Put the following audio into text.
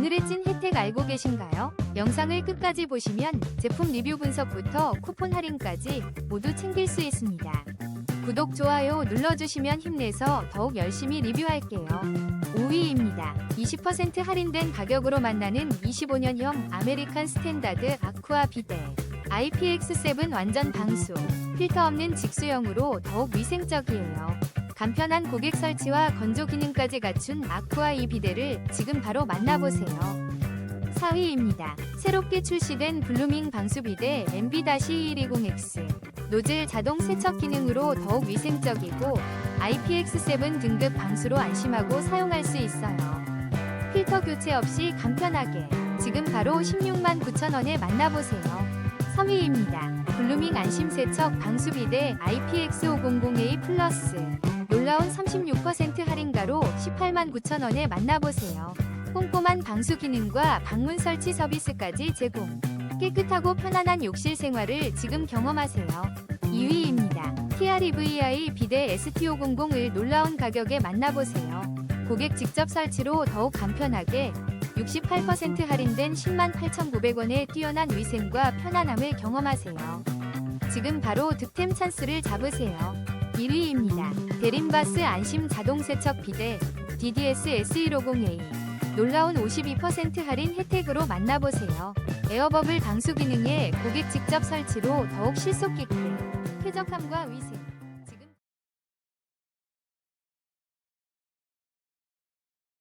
오늘의 찐 혜택 알고 계신가요? 영상을 끝까지 보시면 제품 리뷰 분석부터 쿠폰 할인까지 모두 챙길 수 있습니다. 구독, 좋아요 눌러주시면 힘내서 더욱 열심히 리뷰할게요. 5위입니다. 20% 할인된 가격으로 만나는 25년형 아메리칸 스탠다드 아쿠아 비데. IPX7 완전 방수. 필터 없는 직수형으로 더욱 위생적이에요. 간편한 고객 설치와 건조 기능까지 갖춘 아쿠아 이 비데를 지금 바로 만나보세요. 4위입니다. 새롭게 출시된 블루밍 방수 비데 MB-120X. 노즐 자동 세척 기능으로 더욱 위생적이고 IPX7 등급 방수로 안심하고 사용할 수 있어요. 필터 교체 없이 간편하게 지금 바로 16만 9천 원에 만나보세요. 3위입니다. 블루밍 안심 세척 방수 비데 IPX500A 플러스. 놀라운 36% 할인가로 18만 9천원에 만나보세요. 꼼꼼한 방수 기능과 방문 설치 서비스까지 제공. 깨끗하고 편안한 욕실 생활을 지금 경험하세요. 2위입니다. TREVI 비데 ST500을 놀라운 가격에 만나보세요. 고객 직접 설치로 더욱 간편하게 68% 할인된 108,900원의 뛰어난 위생과 편안함을 경험하세요. 지금 바로 득템 찬스를 잡으세요. 1위입니다. 데림바스 안심 자동 세척 비데 DDS S150A 놀라운 52% 할인 혜택으로 만나보세요. 에어버블 방수 기능에 고객 직접 설치로 더욱 실속 깊게 쾌적함과 위생